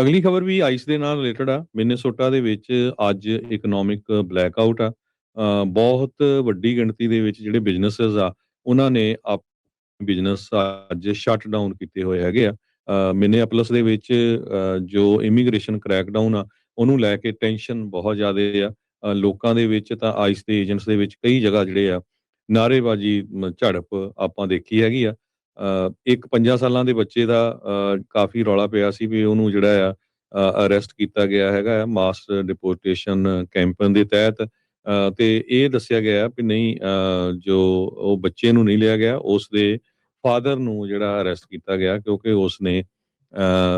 ਅਗਲੀ ਖਬਰ ਵੀ ਆਈਸ ਦੇ ਨਾਲ ਰਿਲੇਟਡ ਆ। ਮਿਨੇਸੋਟਾ ਦੇ ਵਿੱਚ ਅੱਜ ਇਕਨੋਮਿਕ ਬਲੈਕਆਊਟ ਆ। ਬਹੁਤ ਵੱਡੀ ਗਿਣਤੀ ਦੇ ਵਿੱਚ ਜਿਹੜੇ ਬਿਜ਼ਨੈਸਸ ਆ, ਉਹਨਾਂ ਨੇ ਆਪ ਬਿਜ਼ਨਸ ਅੱਜ ਸ਼ਟ ਡਾਊਨ ਕੀਤੇ ਹੋਏ ਹੈਗੇ ਆ। ਮਿਨੀਐਪਲਸ ਦੇ ਵਿੱਚ ਜੋ ਇਮੀਗ੍ਰੇਸ਼ਨ ਕ੍ਰੈਕਡਾਊਨ ਆ, ਉਹਨੂੰ ਲੈ ਕੇ ਟੈਨਸ਼ਨ ਬਹੁਤ ਜ਼ਿਆਦਾ ਆ। ਲੋਕਾਂ ਦੇ ਵਿੱਚ ਤਾਂ ਆਈਸ ਦੇ ਏਜੰਟਸ ਦੇ ਵਿੱਚ ਕਈ ਜਗ੍ਹਾ ਜਿਹੜੇ ਆ, ਨਾਅਰੇਬਾਜ਼ੀ ਝੜਪ ਆਪਾਂ ਦੇਖੀ ਹੈਗੀ ਆ। ਇੱਕ 5 ਸਾਲਾਂ ਦੇ ਬੱਚੇ ਦਾ ਕਾਫੀ ਰੌਲਾ ਪਿਆ ਸੀ ਵੀ ਉਹਨੂੰ ਜਿਹੜਾ ਆ ਅਰੈਸਟ ਕੀਤਾ ਗਿਆ ਹੈਗਾ ਮਾਸ ਡਿਪੋਰਟੇਸ਼ਨ ਕੈਂਪੇਨ ਦੇ ਤਹਿਤ। ਤੇ ਇਹ ਦੱਸਿਆ ਗਿਆ ਵੀ ਨਹੀਂ ਜੋ ਉਹ ਬੱਚੇ ਨੂੰ ਨਹੀਂ ਲਿਆ ਗਿਆ, ਉਸ ਦੇ ਫਾਦਰ ਨੂੰ ਜਿਹੜਾ ਅਰੈਸਟ ਕੀਤਾ ਗਿਆ ਕਿਉਂਕਿ ਉਸ ਨੇ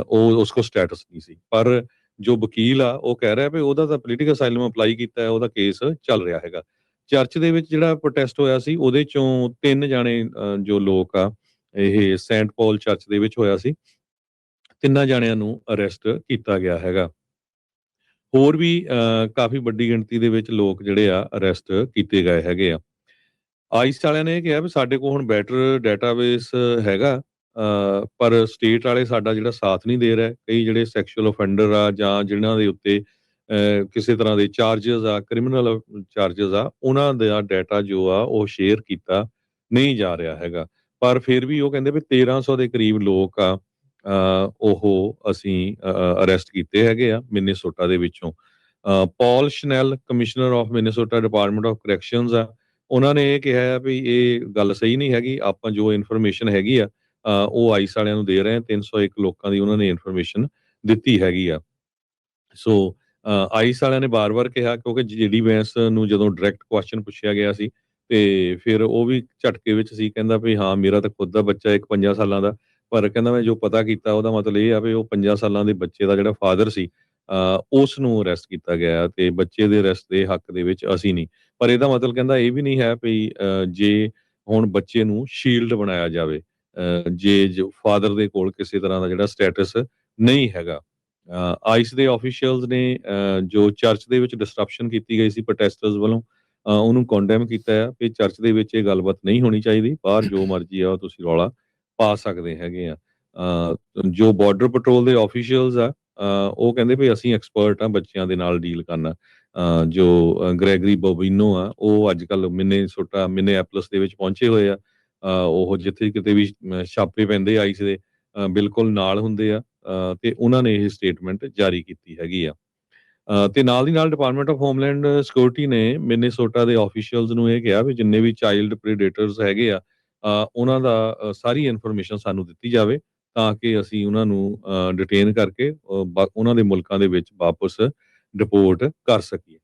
ਉਹ ਉਸ ਕੋ ਸਟੇਟਸ ਨਹੀਂ ਸੀ। ਪਰ ਜੋ ਵਕੀਲ ਆ, ਉਹ ਕਹਿ ਰਿਹਾ ਵੀ ਉਹਦਾ ਤਾਂ ਪੋਲੀਟੀਕਲ ਅਸਾਈਲਮ ਅਪਲਾਈ ਕੀਤਾ ਹੈ, ਉਹਦਾ ਕੇਸ ਚੱਲ ਰਿਹਾ ਹੈਗਾ। ਚਰਚ ਦੇ ਵਿੱਚ ਜਿਹੜਾ ਪ੍ਰੋਟੈਸਟ ਹੋਇਆ ਸੀ, ਉਹਦੇ ਚੋਂ ਤਿੰਨ ਜਾਣੇ ਜੋ ਲੋਕ ਆ ਇਹ ਸੈਂਟ ਪੌਲ ਚਰਚ ਦੇ ਵਿੱਚ ਹੋਇਆ ਸੀ। ਤਿੰਨਾਂ ਜਣਿਆਂ ਨੂੰ ਅਰੈਸਟ ਕੀਤਾ ਗਿਆ ਹੈਗਾ। ਹੋਰ ਵੀ ਕਾਫੀ ਵੱਡੀ ਗਿਣਤੀ ਦੇ ਵਿੱਚ ਲੋਕ ਜਿਹੜੇ ਆ, ਅਰੈਸਟ ਕੀਤੇ ਗਏ ਹੈਗੇ ਆ। ਆਈਸ ਵਾਲਿਆਂ ਨੇ ਕਿਹਾ ਵੀ ਸਾਡੇ ਕੋਲ ਹੁਣ ਬੈਟਰ ਡਾਟਾਬੇਸ ਹੈਗਾ ਪਰ ਸਟੇਟ ਵਾਲੇ ਸਾਡਾ ਜਿਹੜਾ ਸਾਥ ਨਹੀਂ ਦੇ ਰਿਹਾ। ਕਈ ਜਿਹੜੇ ਸੈਕਸ਼ੂਅਲ ਅਫੈਂਡਰ ਆ ਜਾਂ ਜਿਨ੍ਹਾਂ ਦੇ ਉੱਤੇ ਕਿਸੇ ਤਰ੍ਹਾਂ ਦੇ ਚਾਰजेस ਆ, ਕ੍ਰਿਮੀਨਲ ਚਾਰजेस ਆ, ਉਹਨਾਂ ਦਾ ਡਾਟਾ ਜੋ ਆ, ਉਹ ਸ਼ੇਅਰ ਕੀਤਾ ਨਹੀਂ ਜਾ ਰਿਹਾ ਹੈਗਾ। ਪਰ ਫਿਰ ਵੀ ਉਹ ਕਹਿੰਦੇ ਵੀ 1300 ਦੇ ਕਰੀਬ ਲੋਕ ਆ ਉਹ ਅਸੀਂ ਅਰੈਸਟ ਕੀਤੇ ਹੈਗੇ ਆ ਮਿਨੇਸੋਟਾ ਦੇ ਵਿੱਚੋਂ। ਅ, Schnell commissioner of Minnesota department of corrections ਆ ਉਹਨਾਂ ਨੇ ਇਹ ਕਿਹਾ ਹੈ ਵੀ ਇਹ ਗੱਲ ਸਹੀ ਨਹੀਂ ਹੈਗੀ ਆਪਾਂ ਜੋ ਇਨਫੋਰਮੇਸ਼ਨ ਹੈਗੀ ਆ ਉਹ ਆਈਸ ਵਾਲਿਆਂ ਨੂੰ ਦੇ ਰਹੇ ਆ 301 ਲੋਕਾਂ ਦੀ ਉਹਨਾਂ ਨੇ ਇਨਫੋਰਮੇਸ਼ਨ ਦਿੱਤੀ ਹੈਗੀ ਆ। ਸੋ ਆਈਸ ਵਾਲਿਆਂ ਨੇ ਬਾਰ-ਬਾਰ ਕਿਹਾ ਕਿਉਂਕਿ ਜੀਡੀ ਬੈਂਸ ਨੂੰ ਜਦੋਂ ਡਾਇਰੈਕਟ ਕੁਐਸਚਨ ਪੁੱਛਿਆ ਗਿਆ ਸੀ ਤੇ ਫਿਰ ਉਹ ਵੀ ਝਟਕੇ ਵਿੱਚ ਸੀ ਕਹਿੰਦਾ ਵੀ ਹਾਂ ਮੇਰਾ ਤਾਂ ਖੁਦ ਦਾ ਬੱਚਾ ਇੱਕ 5 ਸਾਲਾਂ ਦਾ ਪਰ ਕਹਿੰਦਾ ਮੈਂ ਜੋ ਪਤਾ ਕੀਤਾ ਉਹਦਾ ਮਤਲਬ ਇਹ ਆ ਵੀ ਉਹ 5 ਸਾਲਾਂ ਦੇ ਬੱਚੇ ਦਾ ਜਿਹੜਾ ਫਾਦਰ ਸੀ ਅ, ਉਸ ਨੂੰ ਅਰੈਸਟ ਕੀਤਾ ਗਿਆ ਤੇ ਬੱਚੇ ਦੇ ਅਰੈਸਟ ਦੇ ਹੱਕ ਦੇ ਵਿੱਚ ਅਸੀਂ ਨਹੀਂ। ਪਰ ਇਹਦਾ ਮਤਲਬ ਕਹਿੰਦਾ ਇਹ ਵੀ ਨਹੀਂ ਹੈ ਵੀ ਜੇ ਹੁਣ ਬੱਚੇ ਨੂੰ ਸ਼ੀਲਡ ਬਣਾਇਆ ਜਾਵੇ ਅ, ਜੇ ਜੋ ਫਾਦਰ ਦੇ ਕੋਲ ਕਿਸੇ ਤਰ੍ਹਾਂ ਦਾ ਜਿਹੜਾ ਸਟੇਟਸ ਨਹੀਂ ਹੈਗਾ। ਆਈਸ ਦੇ ਆਫੀਸ਼ੀਅਲਸ ਨੇ ਅ, ਜੋ ਚਰਚ ਦੇ ਵਿੱਚ ਡਿਸਟਰਪਸ਼ਨ ਕੀਤੀ ਗਈ ਸੀ ਪ੍ਰੋਟੈਸਟਰਸ ਵੱਲੋਂ ਉਹਨੂੰ ਕੰਡੈਮ ਕੀਤਾ ਆ ਕਿ ਚਰਚ ਦੇ ਵਿੱਚ ਇਹ ਗੱਲਬਾਤ ਨਹੀਂ ਹੋਣੀ ਚਾਹੀਦੀ ਬਾਹਰ ਜੋ ਮਰਜ਼ੀ ਆ ਉਹ ਤੁਸੀਂ ਰੌਲਾ ਪਾ ਸਕਦੇ ਹੈਗੇ ਆ। ਜੋ ਬਾਰਡਰ ਪੈਟਰੋਲ ਦੇ ਆਫੀਸ਼ੀਅਲਸ ਆ ਉਹ ਕਹਿੰਦੇ ਵੀ ਅਸੀਂ ਐਕਸਪਰਟ ਆ ਬੱਚਿਆਂ ਦੇ ਨਾਲ ਡੀਲ ਕਰਨਾ। ਜੋ ਗ੍ਰੈਗਰੀ ਬੋਬਿਨੋ ਆ ਉਹ ਅੱਜ ਕੱਲ ਮਿਨੇਸੋਟਾ ਮਿਨੀਐਪਲਸ ਦੇ ਵਿੱਚ ਪਹੁੰਚੇ ਹੋਏ ਆ। ਉਹ ਜਿੱਥੇ ਕਿਤੇ ਵੀ ਛਾਪੇ ਪੈਂਦੇ ਆਈਸ ਦੇ ਬਿਲਕੁਲ ਨਾਲ ਹੁੰਦੇ ਆ। ਅ, ਤੇ ਉਹਨਾਂ ਨੇ ਇਹ ਸਟੇਟਮੈਂਟ ਜਾਰੀ ਕੀਤੀ ਹੈਗੀ ਆ। ਤੇ ਨਾਲ ਦੀ ਨਾਲ ਡਿਪਾਰਟਮੈਂਟ ਆਫ ਹੋਮਲੈਂਡ ਸਿਕਿਉਰਿਟੀ ਨੇ ਮਿਨੇਸੋਟਾ ਦੇ ਆਫੀਸ਼ੀਅਲਸ ਨੂੰ ਇਹ ਕਿਹਾ ਵੀ ਜਿੰਨੇ ਵੀ ਚਾਈਲਡ ਪ੍ਰੀਡੇਟਰਸ ਹੈਗੇ ਆ ਉਹਨਾਂ ਦਾ ਸਾਰੀ ਇਨਫੋਰਮੇਸ਼ਨ ਸਾਨੂੰ ਦਿੱਤੀ ਜਾਵੇ ਤਾਂ ਕਿ ਅਸੀਂ ਉਹਨਾਂ ਨੂੰ ਡਿਟੇਨ ਕਰਕੇ ਉਹਨਾਂ ਦੇ ਮੁਲਕਾਂ ਦੇ ਵਿੱਚ ਵਾਪਸ ਡਿਪੋਰਟ ਕਰ ਸਕੀਏ।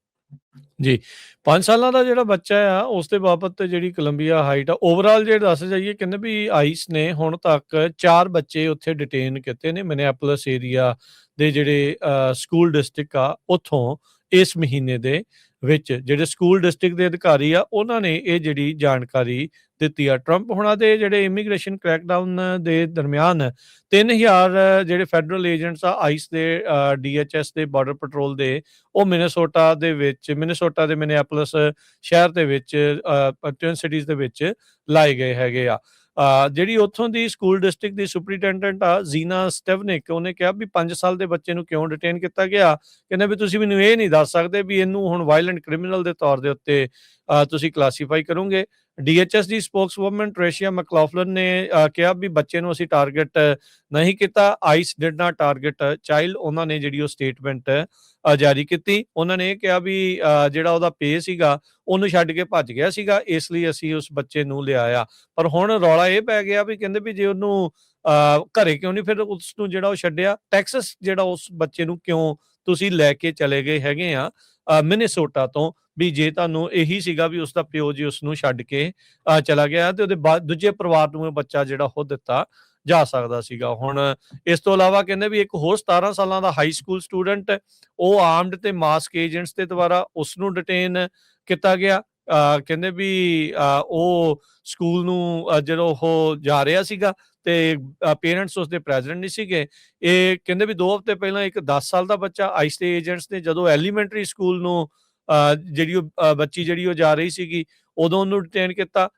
ਜੀ। 5 ਸਾਲਾਂ ਦਾ ਜਿਹੜਾ ਬੱਚਾ ਆ ਉਸ ਦੇ ਬਾਬਤ ਤੇ ਜਿਹੜੀ ਕੋਲੰਬੀਆ ਹਾਈਟ ਆ ਓਵਰਆਲ ਜੇ ਦੱਸ ਜਾਈਏ ਕਹਿੰਦੇ ਵੀ ਆਈਸ ਨੇ ਹੁਣ ਤੱਕ ਚਾਰ ਬੱਚੇ ਉੱਥੇ ਡਿਟੇਨ ਕੀਤੇ ਨੇ ਮਿਨੀਐਪੋਲਿਸ ਏਰੀਆ ਦੇ ਜਿਹੜੇ ਅ, ਸਕੂਲ ਡਿਸਟ੍ਰਿਕਟ ਆ ਉੱਥੋਂ ਇਸ ਮਹੀਨੇ ਦੇ। ਵਿੱਚ ਜਿਹੜੇ ਸਕੂਲ ਡਿਸਟ੍ਰਿਕਟ ਦੇ ਅਧਿਕਾਰੀ ਆ, ਉਹਨਾਂ ਨੇ ਇਹ ਜਿਹੜੀ ਜਾਣਕਾਰੀ ਦਿੱਤੀ ਆ। ਟਰੰਪ ਹੁਣਾਂ ਦੇ ਜਿਹੜੇ ਇਮੀਗ੍ਰੇਸ਼ਨ ਕ੍ਰੈਕਡਾਊਨ ਦੇ ਦਰਮਿਆਨ 3000 ਜਿਹੜੇ ਫੈਡਰਲ ਏਜੰਟਸ ਆ, ਆਈਸ ਦੇ ਡੀਐਚਐਸ ਦੇ, ਬਾਰਡਰ ਪੈਟਰੋਲ ਦੇ, ਉਹ ਮਿਨੇਸੋਟਾ ਦੇ ਵਿੱਚ, ਮਿਨੇਸੋਟਾ ਦੇ ਮਿਨੀਐਪੋਲਿਸ ਸ਼ਹਿਰ ਦੇ ਵਿੱਚ ਟਵਿਨ ਸਿਟੀਜ਼ ਦੇ ਵਿੱਚ ਲਾਏ ਗਏ ਹੈਗੇ ਆ। ਜਿਹੜੀ ਉੱਥੋਂ ਦੀ ਸਕੂਲ ਡਿਸਟ੍ਰਿਕਟ ਦੀ ਸੁਪਰੀਟੈਂਡੈਂਟ ਆ, ਜ਼ੀਨਾ ਸਟੈਵਨਿਕ, ਉਹਨੇ ਕਿਹਾ ਵੀ 5 ਸਾਲ ਦੇ ਬੱਚੇ ਨੂੰ ਕਿਉਂ ਡਿਟੇਨ ਕੀਤਾ ਗਿਆ? ਕਹਿੰਦੇ ਵੀ ਤੁਸੀਂ ਮੈਨੂੰ ਇਹ ਨਹੀਂ ਦੱਸ ਸਕਦੇ ਵੀ ਇਹਨੂੰ ਹੁਣ ਵਾਇਲੈਂਟ ਕ੍ਰਿਮੀਨਲ ਦੇ ਤੌਰ ਦੇ ਉੱਤੇ ਤੁਸੀਂ ਕਲਾਸੀਫਾਈ ਕਰੋਗੇ। ਡੀਐਚਐਸ ਦੀ ਸਪੋਕਸਵੂਮਨ ਟ੍ਰੇਸ਼ੀਆ ਮੈਕਲੌਫਲਨ ਨੇ ਕਿਹਾ ਵੀ ਬੱਚੇ ਨੂੰ ਅਸੀਂ ਟਾਰਗੇਟ ਨਹੀਂ ਕੀਤਾ। ICE did not target child ਉਹਨਾਂ ਨੇ ਜਿਹੜੀ ਉਹ ਸਟੇਟਮੈਂਟ ਜਾਰੀ ਕੀਤੀ। ਉਹਨਾਂ ਨੇ ਇਹ ਕਿਹਾ ਵੀ ਜਿਹੜਾ ਉਹਦਾ ਪੇ ਸੀਗਾ ਉਹਨੂੰ ਛੱਡ ਕੇ ਭੱਜ ਗਿਆ ਸੀਗਾ। ਇਸ ਲਈ ਅਸੀਂ ਉਸ ਬੱਚੇ ਨੂੰ ਲਿਆਇਆ। ਪਰ ਹੁਣ ਰੌਲਾ ਇਹ ਪੈ ਗਿਆ ਵੀ ਕਹਿੰਦੇ ਵੀ ਜੇ ਉਹਨੂੰ ਅ, ਘਰੇ ਕਿਉਂ ਨਹੀਂ ਫਿਰ ਉਸ ਨੂੰ ਜਿਹੜਾ ਉਹ ਛੱਡਿਆ। ਟੈਕਸਸ ਜਿਹੜਾ ਉਸ ਬੱਚੇ ਨੂੰ ਕਿਉਂ ਤੁਸੀਂ ਲੈ ਕੇ ਚਲੇ ਗਏ ਹੈਗੇ ਆ ਅ, ਮਿਨੇਸੋਟਾ ਤੋਂ ਵੀ ਜੇ ਤੁਹਾਨੂੰ ਇਹੀ ਸੀਗਾ ਵੀ ਉਸ ਦਾ ਪਿਓ ਜੀ ਉਸ ਨੂੰ ਛੱਡ ਕੇ ਅ, ਚਲਾ ਗਿਆ ਤੇ ਉਹਦੇ ਬਾਅਦ ਦੂਜੇ ਪਰਿਵਾਰ ਨੂੰ ਇਹ ਬੱਚਾ ਜਿਹੜਾ ਉਹ ਦਿੱਤਾ ਜਾ ਸਕਦਾ ਸੀਗਾ। ਹੁਣ ਇਸ ਤੋਂ ਇਲਾਵਾ ਕਹਿੰਦੇ ਵੀ ਇੱਕ ਹੋਰ 17 ਸਾਲਾਂ ਦਾ ਹਾਈ ਸਕੂਲ ਸਟੂਡੈਂਟ ਉਹ ਆਰਮਡ ਤੇ ਮਾਸਕ ਏਜੰਟਸ ਦੇ ਦੁਆਰਾ ਉਸ ਨੂੰ ਡਿਟੇਨ ਕੀਤਾ ਗਿਆ। ਕਹਿੰਦੇ ਵੀ ਉਹ ਸਕੂਲ ਨੂੰ ਜਦੋਂ ਉਹ ਜਾ ਰਿਹਾ ਸੀਗਾ ਤੇ ਪੇਰੈਂਟਸ ਉਸਦੇ ਪ੍ਰੈਜ਼ੀਡੈਂਟ ਨਹੀਂ ਸੀਗੇ। ਇਹ ਕਹਿੰਦੇ ਵੀ 2 ਹਫ਼ਤੇ ਪਹਿਲਾਂ ਇੱਕ 10 ਸਾਲ ਦਾ ਬੱਚਾ ਆਈਸ ਦੇ ਏਜੰਟਸ ਨੇ ਜਦੋਂ ਐਲੀਮੈਂਟਰੀ ਸਕੂਲ ਨੂੰ ਅ, ਜਿਹੜੀ ਉਹ ਬੱਚੀ ਜਿਹੜੀ ਉਹ ਜਾ ਰਹੀ ਸੀਗੀ ਉਦੋਂ ਉਹਨੂੰ ਡਿਟੇਨ ਕੀਤਾ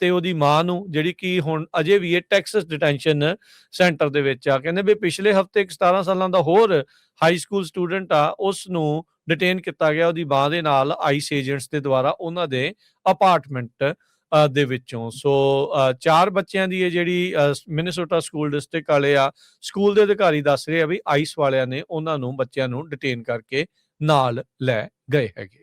ਤੇ ਉਹਦੀ ਮਾਂ ਨੂੰ ਜਿਹੜੀ ਕਿ ਹੁਣ ਅਜੇ ਵੀ ਇਹ ਟੈਕਸਸ ਡਿਟੈਂਸ਼ਨ ਸੈਂਟਰ ਦੇ ਵਿੱਚ ਆ। ਕਹਿੰਦੇ ਵੀ ਪਿਛਲੇ ਹਫ਼ਤੇ ਇੱਕ 17 ਸਾਲਾਂ ਦਾ ਹੋਰ ਹਾਈ ਸਕੂਲ ਸਟੂਡੈਂਟ ਆ ਉਸ ਨੂੰ ਡਿਟੇਨ ਕੀਤਾ ਗਿਆ। ਉਹਦੀ ਮਾਂ ਦੇ ਨਾਲ ਆਈਸ ਏਜੰਟਸ ਦੇ ਦੁਆਰਾ ਉਹਨਾਂ ਦੇ ਅਪਾਰਟਮੈਂਟ ਦੇ ਵਿੱਚੋਂ। ਸੋ ਚਾਰ ਬੱਚਿਆਂ ਦੀ ਇਹ ਜਿਹੜੀ ਮਿਨੇਸੋਟਾ ਸਕੂਲ ਡਿਸਟ੍ਰਿਕਟ ਵਾਲੇ ਆ ਸਕੂਲ ਦੇ ਅਧਿਕਾਰੀ ਦੱਸ ਰਹੇ ਆ ਵੀ ਆਈਸ ਵਾਲਿਆਂ ਨੇ ਉਹਨਾਂ ਨੂੰ ਬੱਚਿਆਂ ਨੂੰ ਡਿਟੇਨ ਕਰਕੇ ਨਾਲ ਲੈ ਗਏ ਹੈਗੇ।